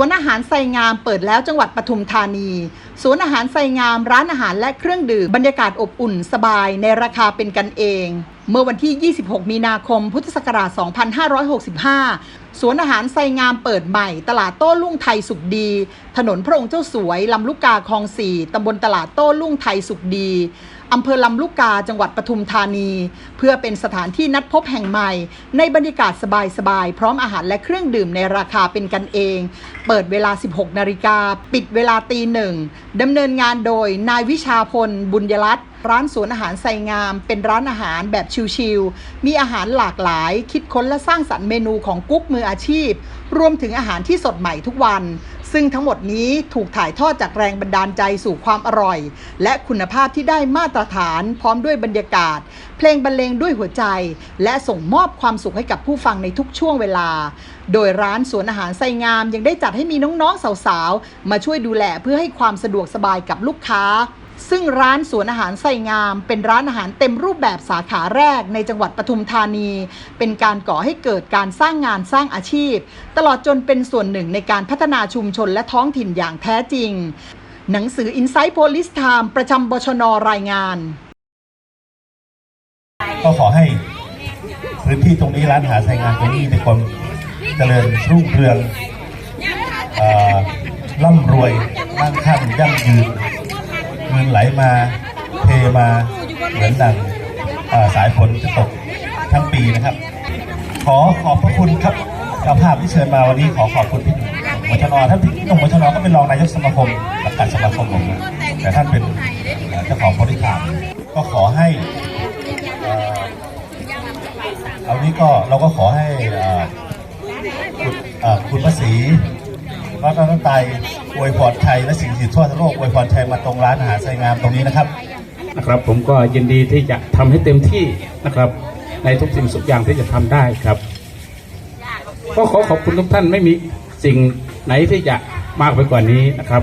วนอาหารไซงามเปิดแล้วจังหวัดปทุมธานีสวนอาหารไซงามร้านอาหารและเครื่องดื่มบรรยากาศอบอุ่นสบายในราคาเป็นกันเอง เมื่อวันที่ 26 มีนาคม พุทธศักราช 2565 สวนอาหารไซงามเปิดใหม่ ตลาดโต้รุ่งไทยสุขดี ถนนพระองค์เจ้าสวย ลำลูกกาคลองสี่ตำบลตลาดโต้รุ่งไทยสุขดี อำเภอลำลูกกาจังหวัดปทุมธานี เพื่อเป็นสถานที่นัดพบแห่งใหม่ ในบรรยากาศสบายๆ พร้อมอาหารและเครื่องดื่มในราคาเป็นกันเอง เปิดเวลา 16 นาฬิกา ปิดเวลาตีหนึ่งดำเนินงานโดยนายวิชาพล บุญยรัตน์ร้านสวนอาหารไซงาม เป็นร้านอาหารแบบชิลๆ มีอาหารหลากหลาย คิดค้นและสร้างสรรค์เมนูของกุ๊กมืออาชีพ รวมถึงอาหารที่สดใหม่ทุกวัน ซึ่งทั้งหมดนี้ถูกถ่ายทอดจากแรงบันดาลใจสู่ความอร่อย และคุณภาพที่ได้มาตรฐานพร้อมด้วยบรรยากาศ เพลงบรรเลงด้วยหัวใจ และส่งมอบความสุขให้กับผู้ฟังในทุกช่วงเวลา โดยร้านสวนอาหารไซงามยังได้จัดให้มีน้องๆสาวๆ มาช่วยดูแลเพื่อให้ความสะดวกสบายกับลูกค้า ซึ่งร้านสวนอาหารไซงาม เป็นร้านอาหารเต็มรูปแบบสาขาแรกในจังหวัดปทุมธานี เป็นการก่อให้เกิดการสร้างงานสร้างอาชีพ ตลอดจนเป็นส่วนหนึ่งในการพัฒนาชุมชนและท้องถิ่นอย่างแท้จริง หนังสือ Insight Police Time ประจำบชนรายงาน ก็ขอให้พื้นที่ตรงนี้ร้านอาหารไทยงานตรงนี้มีแต่ความเจริญรุ่งเรืองร่ำรวยมั่งคั่งยั่งยืน เงินไหลมาเทมาเหมือนดังสายฝนจะตกทั้งปีนะครับ ขอขอบพระคุณครับเจ้าภาพที่เชิญมาวันนี้ขอขอบคุณพี่หนุ่มวชนท่านพี่หนุ่มวชนก็เป็นรองนายกสมาคมสังกัดสมาคมผมนะแต่ท่านเป็นเจ้าของบริการก็ขอให้เอานี้ก็เราก็ขอให้คุณพระศรี พระรัตนตรัยอวยพรไทยและสิ่งสิ่งทั่วทั้งโลกอวยพรไทยมาตรงร้านอาหารไซงามตรงนี้นะครับนะครับ ผมก็ยินดีที่จะทำให้เต็มที่นะครับ ในทุกสิ่งทุกอย่างที่จะทำได้ครับก็ขอขอบคุณทุกท่านไม่มีสิ่งไหนที่จะมากไปกว่านี้นะครับ